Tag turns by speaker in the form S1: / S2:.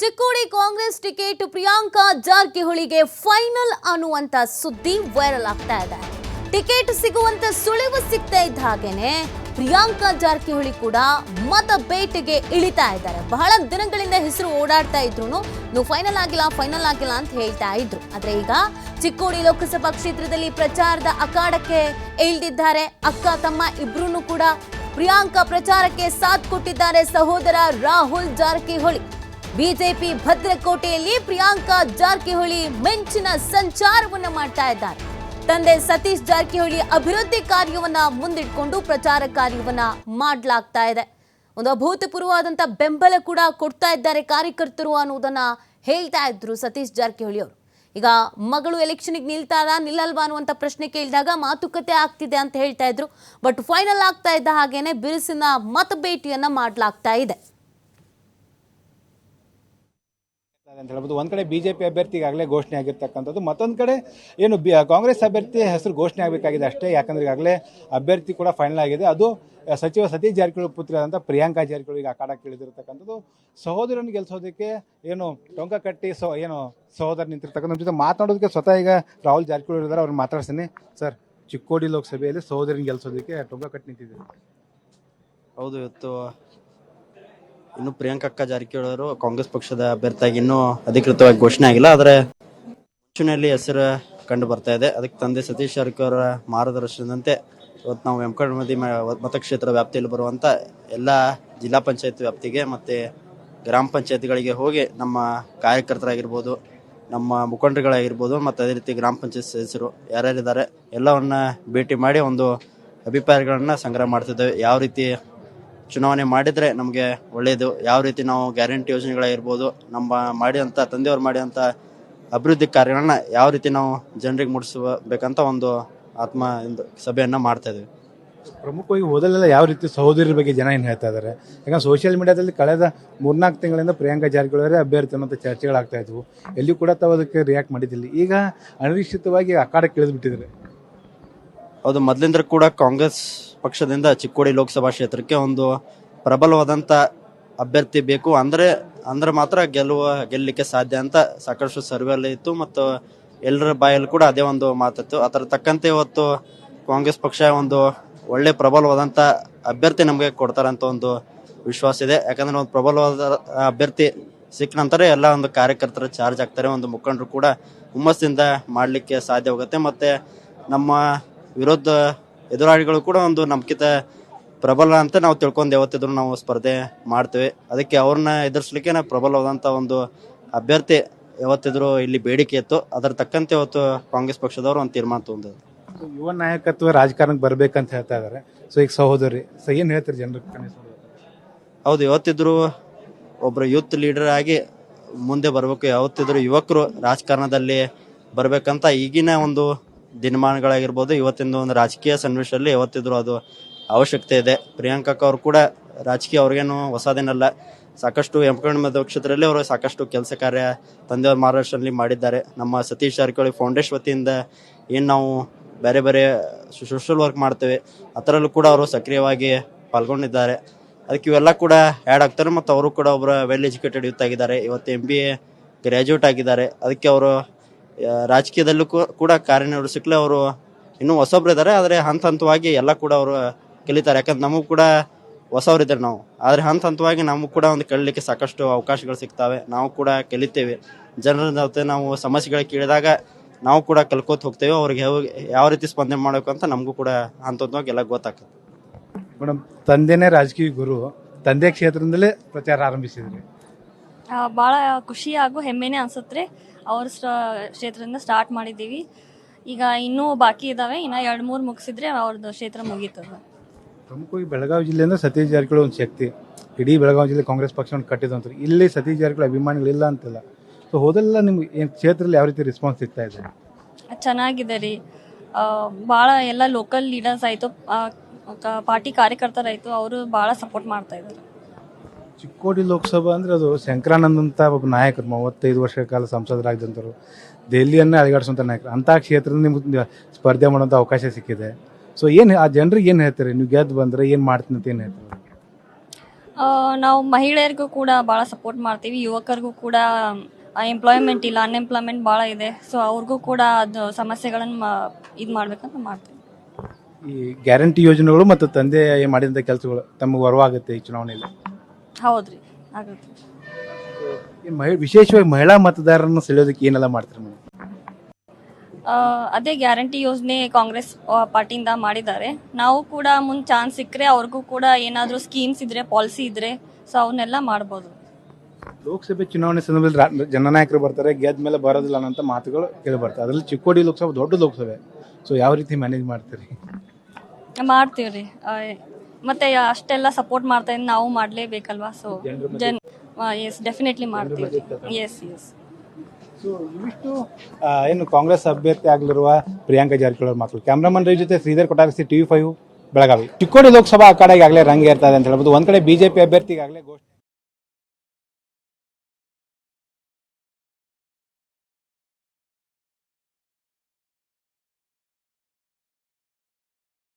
S1: Chikkodi Congress ticket Priyanka ಜಾರಕಿಹೊಳಿಗೆ final ಅನ್ನುವಂತ ಸುದ್ದಿ ವೈರಲ್ ಆಗ್ತಾ ಇದೆ. ಟಿಕೆಟ್ ಸಿಗುವಂತ ಸುಳಿವು ಸಿಗ್ತಾ ಇದ್ದ ಹಾಗೇನೆ ಪ್ರಿಯಾಂಕಾ ಜಾರಕಿಹೊಳಿ ಕೂಡ ಮತ ಬೇಟೆಗೆ ಇಳಿತಾ ಇದ್ದಾರೆ. ಬಹಳ ದಿನಗಳಿಂದ ಹೆಸರು ಓಡಾಡ್ತಾ ಇದ್ರು ನೀವು ಫೈನಲ್ ಆಗಿಲ್ಲ ಫೈನಲ್ ಆಗಿಲ್ಲ ಅಂತ ಹೇಳ್ತಾ ಇದ್ರು. ಆದ್ರೆ ಈಗ ಚಿಕ್ಕೋಡಿ ಲೋಕಸಭಾ ಕ್ಷೇತ್ರದಲ್ಲಿ ಪ್ರಚಾರದ ಅಖಾಡಕ್ಕೆ ಇಳಿದಿದ್ದಾರೆ. ಅಕ್ಕ, ತಮ್ಮ ಇಬ್ರು ಕೂಡ ಪ್ರಿಯಾಂಕಾ ಪ್ರಚಾರಕ್ಕೆ ಸಾಥ್ ಕೊಟ್ಟಿದ್ದಾರೆ ಸಹೋದರ ರಾಹುಲ್ ಜಾರಕಿಹೊಳಿ. ಬಿಜೆಪಿ ಭದ್ರಕೋಟೆಯಲ್ಲಿ ಪ್ರಿಯಾಂಕಾ ಜಾರಕಿಹೊಳಿ ಮೆಂಚಿನ ಸಂಚಾರವನ್ನು ಮಾಡ್ತಾ ಇದ್ದಾರೆ. ತಂದೆ ಸತೀಶ್ ಜಾರಕಿಹೊಳಿ ಅಭಿವೃದ್ಧಿ ಕಾರ್ಯವನ್ನ ಮುಂದಿಟ್ಕೊಂಡು ಪ್ರಚಾರ ಕಾರ್ಯವನ್ನ ಮಾಡಲಾಗ್ತಾ ಇದೆ. ಒಂದು ಅಭೂತಪೂರ್ವವಾದಂತ ಬೆಂಬಲ ಕೂಡ ಕೊಡ್ತಾ ಇದ್ದಾರೆ ಕಾರ್ಯಕರ್ತರು ಅನ್ನೋದನ್ನ ಹೇಳ್ತಾ ಇದ್ರು ಸತೀಶ್ ಜಾರಕಿಹೊಳಿ ಅವರು. ಈಗ ಮಗಳು ಎಲೆಕ್ಷನ್ಗೆ ನಿಲ್ತಾರಾ ನಿಲ್ಲಲ್ವಾ ಅನ್ನುವಂಥ ಪ್ರಶ್ನೆ ಕೇಳಿದಾಗ ಮಾತುಕತೆ ಆಗ್ತಿದೆ ಅಂತ ಹೇಳ್ತಾ ಇದ್ರು. ಬಟ್ ಫೈನಲ್ ಆಗ್ತಾ ಇದ್ದ ಹಾಗೇನೆ ಬಿರುಸಿನ ಮತಬೇಟಿಯನ್ನ ಮಾಡಲಾಗ್ತಾ ಇದೆ.
S2: ಅಂತ ಹೇಳ್ಬೋದು. ಒಂದು ಕಡೆ ಬಿಜೆಪಿ ಅಭ್ಯರ್ಥಿ ಈಗಾಗಲೇ ಘೋಷಣೆ ಆಗಿರ್ತಕ್ಕಂಥದ್ದು, ಮತ್ತೊಂದು ಕಡೆ ಏನು ಬಿ ಕಾಂಗ್ರೆಸ್ ಅಭ್ಯರ್ಥಿ ಹೆಸರು ಘೋಷಣೆ ಆಗಬೇಕಾಗಿದೆ ಅಷ್ಟೇ. ಯಾಕಂದ್ರೆ ಈಗಾಗಲೇ ಅಭ್ಯರ್ಥಿ ಕೂಡ ಫೈನಲ್ ಆಗಿದೆ. ಅದು ಸಚಿವ ಸತೀಶ್ ಜಾರಕಿಹೊಳಿ ಪುತ್ರಿಯಾದಂಥ ಪ್ರಿಯಾಂಕಾ ಜಾರ್ಕಿಳಿಗೆ ಆಕಾಡಕ್ಕೆ ಇಳಿದಿರ್ತಕ್ಕಂಥದ್ದು. ಸಹೋದರನ ಗೆಲ್ಲಿಸೋದಕ್ಕೆ ಏನು ಟೊಂಕ ಕಟ್ಟಿ ಸೊ, ಏನು ಸಹೋದರ ನಿಂತಿರ್ತಕ್ಕಂಥ ಜೊತೆ ಮಾತನಾಡೋದಕ್ಕೆ ಸ್ವತಃ ಈಗ ರಾಹುಲ್ ಜಾರಕಿಹೊಳಿ ಇದ್ದಾರೆ. ಅವ್ರನ್ನ ಮಾತಾಡ್ತೀನಿ ಸರ್, ಚಿಕ್ಕೋಡಿ ಲೋಕಸಭೆಯಲ್ಲಿ ಸಹೋದರನ ಗೆಲ್ಲಿಸೋದಕ್ಕೆ ಟೊಂಕ ಕಟ್ಟಿ ನಿಂತಿದ್ದೀರಿ.
S3: ಹೌದು, ಇವತ್ತು ಇನ್ನು ಪ್ರಿಯಾಂಕಕ್ಕ ಜಾರಕಿಹೊಳಿ ಅವರು ಕಾಂಗ್ರೆಸ್ ಪಕ್ಷದ ಅಭ್ಯರ್ಥಿಯಾಗಿ ಇನ್ನೂ ಅಧಿಕೃತವಾಗಿ ಘೋಷಣೆ ಆಗಿಲ್ಲ, ಆದರೆ ಮುಂಚೂಣಿಯಲ್ಲಿ ಹೆಸರು ಕಂಡು ಬರ್ತಾ ಇದೆ. ಅದಕ್ಕೆ ತಂದೆ ಸತೀಶ್ ಜಾರಕಿಹೊಳಿ ಅವರ ಮಾರ್ಗದರ್ಶನದಂತೆ ಇವತ್ತು ನಾವು ವೆಂಕಟಮದಿ ಮತಕ್ಷೇತ್ರ ವ್ಯಾಪ್ತಿಯಲ್ಲಿ ಬರುವಂತ ಎಲ್ಲ ಜಿಲ್ಲಾ ಪಂಚಾಯತ್ ವ್ಯಾಪ್ತಿಗೆ ಮತ್ತೆ ಗ್ರಾಮ ಪಂಚಾಯತ್ಗಳಿಗೆ ಹೋಗಿ ನಮ್ಮ ಕಾರ್ಯಕರ್ತರಾಗಿರ್ಬೋದು, ನಮ್ಮ ಮುಖಂಡರುಗಳಾಗಿರ್ಬೋದು, ಮತ್ತು ಅದೇ ರೀತಿ ಗ್ರಾಮ ಪಂಚಾಯತ್ ಸದಸ್ಯರು ಯಾರ್ಯಾರಿದ್ದಾರೆ ಎಲ್ಲವನ್ನ ಭೇಟಿ ಮಾಡಿ ಒಂದು ಅಭಿಪ್ರಾಯಗಳನ್ನು ಸಂಗ್ರಹ ಮಾಡ್ತಿದ್ದೇವೆ. ಯಾವ ರೀತಿ ಚುನಾವಣೆ ಮಾಡಿದ್ರೆ ನಮಗೆ ಒಳ್ಳೆಯದು ಯಾವ ರೀತಿ ನಾವು ಗ್ಯಾರಂಟಿ ಯೋಜನೆಗಳಾಗಿರ್ಬೋದು ನಮ್ಮ ಮಾಡಿದಂಥ ತಂದೆಯವರು ಮಾಡಿದಂಥ ಅಭಿವೃದ್ಧಿ ಕಾರ್ಯಗಳನ್ನ ಯಾವ ರೀತಿ ನಾವು ಜನರಿಗೆ ಮುಟ್ಟಿಸಬೇಕಂತ ಒಂದು ಆತ್ಮ ಸಭೆಯನ್ನ ಮಾಡ್ತಾ ಇದ್ದೀವಿ.
S2: ಪ್ರಮುಖವಾಗಿ ಓದಲೆಲ್ಲ ಯಾವ ರೀತಿ ಸಹೋದರಿ ಬಗ್ಗೆ ಜನ ಏನು ಹೇಳ್ತಾ ಇದ್ದಾರೆ? ಯಾಕಂದ್ರೆ ಸೋಷಿಯಲ್ ಮೀಡಿಯಾದಲ್ಲಿ ಕಳೆದ ಮೂರ್ನಾಲ್ಕು ತಿಂಗಳಿಂದ ಪ್ರಿಯಾಂಕಾ ಜಾರಕಿಹೊಳಿ ಅಭ್ಯರ್ಥಿ ಅನ್ನೋ ಚರ್ಚೆಗಳಾಗ್ತಾ ಇದ್ವು. ಎಲ್ಲಿಯೂ ಕೂಡ ತಾವು ಅದಕ್ಕೆ ರಿಯಾಕ್ಟ್ ಮಾಡಿದ್ದಿಲ್ಲ. ಈಗ ಅನಿರೀಕ್ಷಿತವಾಗಿ ಅಖಾಡಕ್ಕೆ ಇಳಿದ್ಬಿಟ್ಟಿದ್ದಾರೆ.
S3: ಹೌದು ಮೊದಲಿಂದ ಕೂಡ ಕಾಂಗ್ರೆಸ್ ಪಕ್ಷದಿಂದ ಚಿಕ್ಕೋಡಿ ಲೋಕಸಭಾ ಕ್ಷೇತ್ರಕ್ಕೆ ಒಂದು ಪ್ರಬಲವಾದಂಥ ಅಭ್ಯರ್ಥಿ ಬೇಕು. ಅಂದರೆ, ಅಂದ್ರೆ ಮಾತ್ರ ಗೆಲ್ಲುವ, ಗೆಲ್ಲಲಿಕ್ಕೆ ಸಾಧ್ಯ ಅಂತ ಸಾಕಷ್ಟು ಸರ್ವೆಯಲ್ಲಿ ಇತ್ತು. ಮತ್ತು ಎಲ್ಲರ ಬಾಯಲ್ಲಿ ಕೂಡ ಅದೇ ಒಂದು ಮಾತಿತ್ತು. ಅದರ ತಕ್ಕಂತೆ ಇವತ್ತು ಕಾಂಗ್ರೆಸ್ ಪಕ್ಷ ಒಂದು ಒಳ್ಳೆ ಪ್ರಬಲವಾದಂಥ ಅಭ್ಯರ್ಥಿ ನಮಗೆ ಕೊಡ್ತಾರಂತ ಒಂದು ವಿಶ್ವಾಸ ಇದೆ. ಯಾಕಂದ್ರೆ ಒಂದು ಪ್ರಬಲವಾದ ಅಭ್ಯರ್ಥಿ ಸಿಕ್ಕ ನಂತರ ಎಲ್ಲ ಒಂದು ಕಾರ್ಯಕರ್ತರು ಚಾರ್ಜ್ ಆಗ್ತಾರೆ ಒಂದು ಮುಖಂಡರು ಕೂಡ ಹುಮ್ಮಸ್ಸಿಂದ ಮಾಡಲಿಕ್ಕೆ ಸಾಧ್ಯವಾಗುತ್ತೆ ಮತ್ತು ನಮ್ಮ ವಿರೋಧ ಎದುರಾಳಿಗಳು ಕೂಡ ಒಂದು ನಂಬಿಕಿತ ಪ್ರಬಲ ಅಂತ ನಾವು ತಿಳ್ಕೊಂಡು ಯಾವತ್ತಿದ್ರು ನಾವು ಸ್ಪರ್ಧೆ ಮಾಡ್ತೇವೆ. ಅದಕ್ಕೆ ಅವ್ರನ್ನ ಎದುರಿಸ್ಲಿಕ್ಕೆ ನಾವು ಪ್ರಬಲವಾದಂಥ ಒಂದು ಅಭ್ಯರ್ಥಿ ಯಾವತ್ತಿದ್ರು ಇಲ್ಲಿ ಬೇಡಿಕೆ ಇತ್ತು. ಅದರ ತಕ್ಕಂತೆ ಇವತ್ತು ಕಾಂಗ್ರೆಸ್ ಪಕ್ಷದವರು ಒಂದು ತೀರ್ಮಾನ ತಗೊಂಡು
S2: ಯುವ ನಾಯಕತ್ವ ರಾಜಕಾರಣಕ್ಕೆ ಬರ್ಬೇಕಂತ ಹೇಳ್ತಾ ಇದ್ದಾರೆ ಸೊ ಈಗ ಸಹೋದರಿ ಸೊ ಏನು ಹೇಳ್ತೀರಿ ಜನರಿಗೆ
S3: ಹೌದು ಯಾವತ್ತಿದ್ರು ಒಬ್ಬರು ಯೂತ್ ಲೀಡರ್ ಆಗಿ ಮುಂದೆ ಬರಬೇಕು. ಯಾವತ್ತಿದ್ರು ಯುವಕರು ರಾಜಕಾರಣದಲ್ಲಿ ಬರಬೇಕಂತ ಈಗಿನ ಒಂದು ದಿನಮಾನಗಳಾಗಿರ್ಬೋದು ಇವತ್ತಿನ ಒಂದು ರಾಜಕೀಯ ಸನ್ನಿವೇಶದಲ್ಲಿ ಯಾವತ್ತಿದ್ರು ಅದು ಅವಶ್ಯಕತೆ ಇದೆ. ಪ್ರಿಯಾಂಕಾ ಅವರು ಕೂಡ ರಾಜಕೀಯ ಅವ್ರಿಗೇನು ಹೊಸದೇನಲ್ಲ. ಸಾಕಷ್ಟು ಎಂಪಕಣ ಕ್ಷೇತ್ರದಲ್ಲಿ ಅವರು ಸಾಕಷ್ಟು ಕೆಲಸ ಕಾರ್ಯ ತಂದೆ ಮಹಾರಾಷ್ಟ್ರಲ್ಲಿ ಮಾಡಿದ್ದಾರೆ. ನಮ್ಮ ಸತೀಶ್ ಜಾರಕಿಹೊಳಿ ಫೌಂಡೇಶನ್ ವತಿಯಿಂದ ಏನು ನಾವು ಬೇರೆ ಬೇರೆ ಸೋಷಲ್ ವರ್ಕ್ ಮಾಡ್ತೇವೆ, ಅದರಲ್ಲೂ ಕೂಡ ಅವರು ಸಕ್ರಿಯವಾಗಿ ಪಾಲ್ಗೊಂಡಿದ್ದಾರೆ. ಅದಕ್ಕೆ ಇವೆಲ್ಲ ಕೂಡ ಆ್ಯಡ್ ಆಗ್ತಾರೆ. ಮತ್ತು ಅವರು ಕೂಡ ಒಬ್ಬರು ವೆಲ್ ಎಜುಕೇಟೆಡ್ ಯೂತ್ ಆಗಿದ್ದಾರೆ. ಇವತ್ತು ಎಂ ಬಿ ಎ ಗ್ರ್ಯಾಜುಯೇಟ್ ಆಗಿದ್ದಾರೆ. ಅದಕ್ಕೆ ಅವರು ರಾಜಕೀಯದಲ್ಲೂ ಕೂಡ ಕಾರ್ಯನಿರ್ವಹಿಸಲಿಕ್ಕೆ ಅವರು ಇನ್ನೂ ಹೊಸಬ್ರು ಇದ್ದಾರೆ ಆದರೆ ಹಂತ ಹಂತವಾಗಿ ಎಲ್ಲ ಕೂಡ ಅವರು ಕಲಿತಾರೆ. ಯಾಕಂದ್ರೆ ನಮಗೂ ಕೂಡ ಹೊಸವರಿದ್ದಾರೆ ನಾವು. ಆದರೆ ಹಂತ ಹಂತವಾಗಿ ನಮಗೂ ಕೂಡ ಒಂದು ಕಲಿಲಿಕ್ಕೆ ಸಾಕಷ್ಟು ಅವಕಾಶಗಳು ಸಿಗ್ತವೆ. ನಾವು ಕೂಡ ಕಲಿತೇವೆ. ಜನರ ಜೊತೆ ನಾವು ಸಮಸ್ಯೆಗಳು ಕೇಳಿದಾಗ ನಾವು ಕೂಡ ಕಲ್ಕೋತ ಹೋಗ್ತೇವೆ. ಅವ್ರಿಗೆ ಯಾವ ಯಾವ ರೀತಿ ಸ್ಪಂದನೆ ಮಾಡಬೇಕು ಅಂತ ನಮಗೂ ಕೂಡ ಹಂತ ಹಂತವಾಗಿ ಎಲ್ಲ ಗೊತ್ತಾಗ್ತದೆ.
S2: ಮೇಡಮ್ ತಂದೆನೇ ರಾಜಕೀಯ ಗುರು ತಂದೆ ಕ್ಷೇತ್ರದಿಂದಲೇ ಪ್ರಚಾರ ಆರಂಭಿಸಿದ್ರಿ.
S4: ಭಾಳ ಖುಷಿ ಹಾಗೂ ಹೆಮ್ಮೆನೇ ಅನ್ಸುತ್ತೆ ಅವ್ರ ಕ್ಷೇತ್ರದಿಂದ ಸ್ಟಾರ್ಟ್ ಮಾಡಿದ್ದೀವಿ. ಈಗ ಇನ್ನೂ ಬಾಕಿ ಇದಾವೆ. ಇನ್ನ ಎರಡು ಮೂರು ಮುಗಿಸಿದ್ರೆ ಅವ್ರದ್ದು ಕ್ಷೇತ್ರ ಮುಗೀತದೆ
S2: ಪ್ರಮುಖವಾಗಿ ಬೆಳಗಾವಿ ಜಿಲ್ಲೆಯಿಂದ ಸತೀಶ್ ಜಾರಕಿಹೊಳಿ ಒಂದು ಶಕ್ತಿ. ಇಡೀ ಬೆಳಗಾವಿ ಜಿಲ್ಲೆ ಕಾಂಗ್ರೆಸ್ ಪಕ್ಷವನ್ನು ಕಟ್ಟಿದಂತಾರೆ ಇಲ್ಲಿ ಸತೀಶ್ ಜಾರಕಿಹೊಳಿ ಅಭಿಮಾನಿಗಳಿಲ್ಲ ಅಂತಲ್ಲ. ಸೊ ಹೋದೆಲ್ಲ ನಿಮ್ಗೆ ಏನು ಕ್ಷೇತ್ರದಲ್ಲಿ ಯಾವ ರೀತಿ ರೆಸ್ಪಾನ್ಸ್ ಸಿಗ್ತಾ ಇದೆ?
S4: ಚೆನ್ನಾಗಿದೆ ರೀ. ಭಾಳ ಎಲ್ಲ ಲೋಕಲ್ ಲೀಡರ್ಸ್ ಆಯಿತು. ಪಾರ್ಟಿ ಕಾರ್ಯಕರ್ತರಾಯಿತು ಅವರು ಭಾಳ ಸಪೋರ್ಟ್ ಮಾಡ್ತಾ ಇದ್ದಾರೆ.
S2: ಚಿಕ್ಕೋಡಿ ಲೋಕಸಭಾ ಅಂದ್ರೆ ಅದು ಶಂಕರಾನಂದ್ ಅಂತ ಒಬ್ಬ ನಾಯಕರು ಮೂವತ್ತೈದು ವರ್ಷ ಕಾಲ ಸಂಸದರಾಗಿದ್ದಂಥವ್ರು ದೆಹಲಿಯನ್ನೇ ಅಲಗಾಡಿಸುವಂಥ ನಾಯಕರು. ಅಂಥ ಕ್ಷೇತ್ರದಿಂದ ನಿಮ್ಗೆ ಸ್ಪರ್ಧೆ ಮಾಡೋಂಥ ಅವಕಾಶ ಸಿಕ್ಕಿದೆ. ಸೊ ಏನು ಆ ಜನರಿಗೆ ಏನು ಹೇಳ್ತೀರಿ? ನೀವು ಗೆದ್ದು ಬಂದ್ರೆ ಏನು ಮಾಡ್ತೀನಿ ಅಂತ ಏನು ಹೇಳ್ತೀರಿ?
S4: ನಾವು ಮಹಿಳೆಯರಿಗೂ ಕೂಡ ಭಾಳ ಸಪೋರ್ಟ್ ಮಾಡ್ತೀವಿ. ಯುವಕರಿಗೂ ಕೂಡ ಎಂಪ್ಲಾಯ್ಮೆಂಟ್ ಇಲ್ಲ ಅನ್ಎಂಪ್ಲಾಯ್ಮೆಂಟ್ ಭಾಳ ಇದೆ. ಸೊ ಅವ್ರಿಗೂ ಕೂಡ ಅದು ಸಮಸ್ಯೆಗಳನ್ನು ಇದು ಮಾಡ್ಬೇಕಂತ ಮಾಡ್ತೀವಿ.
S2: ಈ ಗ್ಯಾರಂಟಿ ಯೋಜನೆಗಳು ಮತ್ತು ತಂದೆ ಮಾಡಿದಂಥ ಕೆಲಸಗಳು ತಮಗೆ ವರವಾಗುತ್ತೆ ಈ ಚುನಾವಣೆಯಲ್ಲಿ?
S4: ಹೌದ್ರಿ ಆಗತ್ತೆ.
S2: ಈ ಮಹಿ ವಿಶೇಷವಾಗಿ ಮಹಿಳಾ ಮತದಾರರನ್ನು ಸೆಳೆಯೋದಕ್ಕೆ ಏನೆಲ್ಲ ಮಾಡ್ತಾರೆ ಮೇಡಮ್?
S4: ಆ, ಅದೇ ಗ್ಯಾರಂಟಿ ಯೋಜನೆ ಕಾಂಗ್ರೆಸ್ ಆ, ಪಾರ್ಟಿಯಿಂದ ಮಾಡಿದ್ದಾರೆ. ನಾವು ಕೂಡ ಮುಂದೆ ಚಾನ್ಸ್ ಸಿಕ್ಕರೆ ಅವ್ರಿಗೂ ಕೂಡ ಏನಾದರೂ ಸ್ಕೀಮ್ಸ್ ಇದ್ರೆ ಪಾಲಿಸಿ ಇದ್ರೆ ಸೊ ಅವನ್ನೆಲ್ಲ ಮಾಡ್ಬೋದು.
S2: ಲೋಕಸಭೆ ಚುನಾವಣೆ ಸಂದರ್ಭದಲ್ಲಿ ರಾ- ಜನನಾಯಕರು ಬರ್ತಾರೆ ಗೆದ್ದ ಮೇಲೆ ಬರೋದಿಲ್ಲ ಅನ್ನೋಂಥ ಮಾತುಗಳು ಕೇಳಿ ಬರ್ತಾರೆ. ಅದರಲ್ಲಿ ಚಿಕ್ಕೋಡಿ ಲೋಕಸಭೆ ದೊಡ್ಡ ಲೋಕಸಭೆ. ಸೊ ಯಾವ ರೀತಿ ಮ್ಯಾನೇಜ್ ಮಾಡ್ತೀರಿ?
S4: ಮಾಡ್ತೀವಿ ರೀ ಮತ್ತೆ ಅಷ್ಟೆಲ್ಲ ಸಪೋರ್ಟ್ ಮಾಡ್ತಾ ಇದ್ದೀನಿ. ನಾವು ಮಾಡಲೇಬೇಕಲ್ವಾ? ಸೊ ಜನ್ ಎಸ್ ಡೆಫಿನೆಟ್ಲಿ ಮಾಡ್ತೀವಿ. ಎಸ್ ಎಸ್
S2: ಇನ್ನು ಇವಿಷ್ಟು ಏನು ಕಾಂಗ್ರೆಸ್ ಅಭ್ಯರ್ಥಿ ಆಗಲಿರುವ ಪ್ರಿಯಾಂಕಾ ಜಾರಕಿಹೊಳಿ ಮಾತು ಕ್ಯಾಮ್ರಾಮನ್ ರೈ ಜೊತೆ ಶ್ರೀಧರ್ ಕೊಟ್ಟಾರಿಸಿ ಟಿವಿ ಫೈವ್ ಬೆಳಗಾವಿ. ಚಿಕ್ಕೋಡಿ ಲೋಕಸಭಾ ಅಖಾಡ ಆಗಲೇ ರಂಗೇರ್ತಾ ಇದೆ ಅಂತ ಹೇಳ್ಬೋದು. ಒಂದ್ ಕಡೆ ಬಿಜೆಪಿ ಅಭ್ಯರ್ಥಿ ಈಗಾಗಲೇ ಘೋಷಣೆ